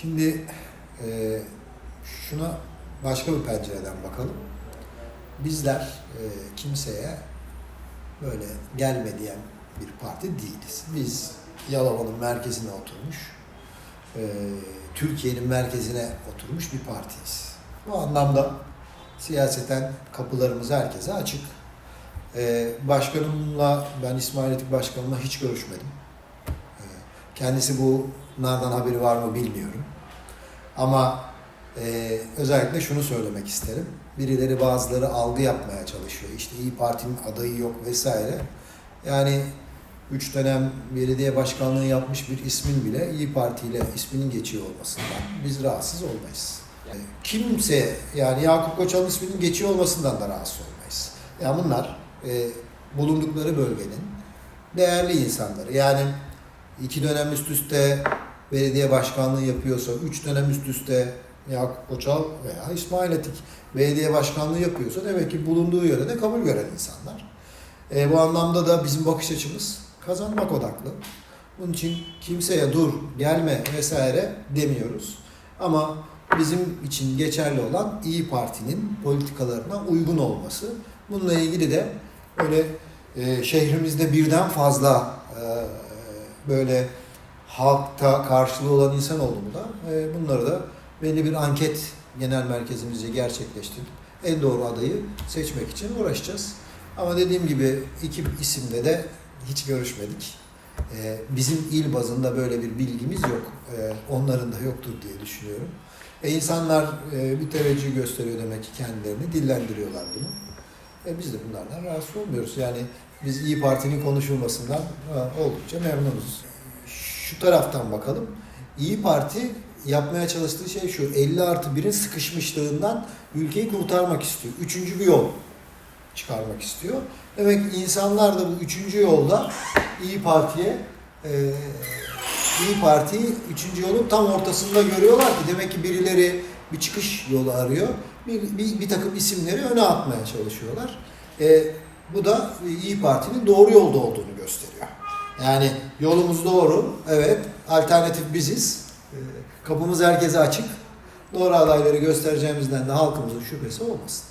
Şimdi e, şuna başka bir pencereden bakalım. Bizler e, kimseye böyle gelme diyen bir parti değiliz. Biz Yalova'nın merkezine oturmuş, e, Türkiye'nin merkezine oturmuş bir partiyiz. Bu anlamda siyaseten kapılarımız herkese açık. E, başkanımla, ben İsmail Etik Başkanımla hiç görüşmedim. Kendisi bunlardan haberi var mı bilmiyorum. Ama e, özellikle şunu söylemek isterim. Birileri bazıları algı yapmaya çalışıyor. İşte İyi Parti'nin adayı yok vesaire. Yani üç dönem belediye başkanlığı yapmış bir ismin bile İyi Parti ile isminin geçiyor olmasından biz rahatsız olmayız. Kimse yani Yakup Koçan'ın isminin geçiyor olmasından da rahatsız olmayız. Yani bunlar e, bulundukları bölgenin değerli insanları. Yani iki dönem üst üste belediye başkanlığı yapıyorsa, üç dönem üst üste Yakup Koçal veya İsmail Etik belediye başkanlığı yapıyorsa demek ki bulunduğu yörede kabul gören insanlar. E, bu anlamda da bizim bakış açımız kazanmak odaklı. Bunun için kimseye dur, gelme vesaire demiyoruz. Ama bizim için geçerli olan İyi Parti'nin politikalarına uygun olması. Bununla ilgili de öyle e, şehrimizde birden fazla e, böyle halkta karşılığı olan insan olduğunu da e, bunları da belli bir anket genel merkezimizce gerçekleştirdik. En doğru adayı seçmek için uğraşacağız. Ama dediğim gibi iki isimle de hiç görüşmedik. E, bizim il bazında böyle bir bilgimiz yok. E, onların da yoktur diye düşünüyorum. E, insanlar e, bir teveccüh gösteriyor demek ki kendilerini dillendiriyorlar bunu. E, biz de bunlardan rahatsız olmuyoruz. Yani biz İyi Parti'nin konuşulmasından e, oldukça memnunuz. Şu taraftan bakalım. İyi Parti yapmaya çalıştığı şey şu. 50 artı 1'in sıkışmışlığından ülkeyi kurtarmak istiyor. Üçüncü bir yol çıkarmak istiyor. Demek insanlar da bu üçüncü yolda İyi Parti'ye e, İyi Parti'yi üçüncü yolun tam ortasında görüyorlar ki demek ki birileri bir çıkış yolu arıyor. Bir, bir, bir takım isimleri öne atmaya çalışıyorlar. E, bu da İyi Parti'nin doğru yolda olduğunu gösteriyor. Yani yolumuz doğru. Evet. Alternatif biziz. E, kapımız herkese açık. Doğru adayları göstereceğimizden de halkımızın şüphesi olmasın.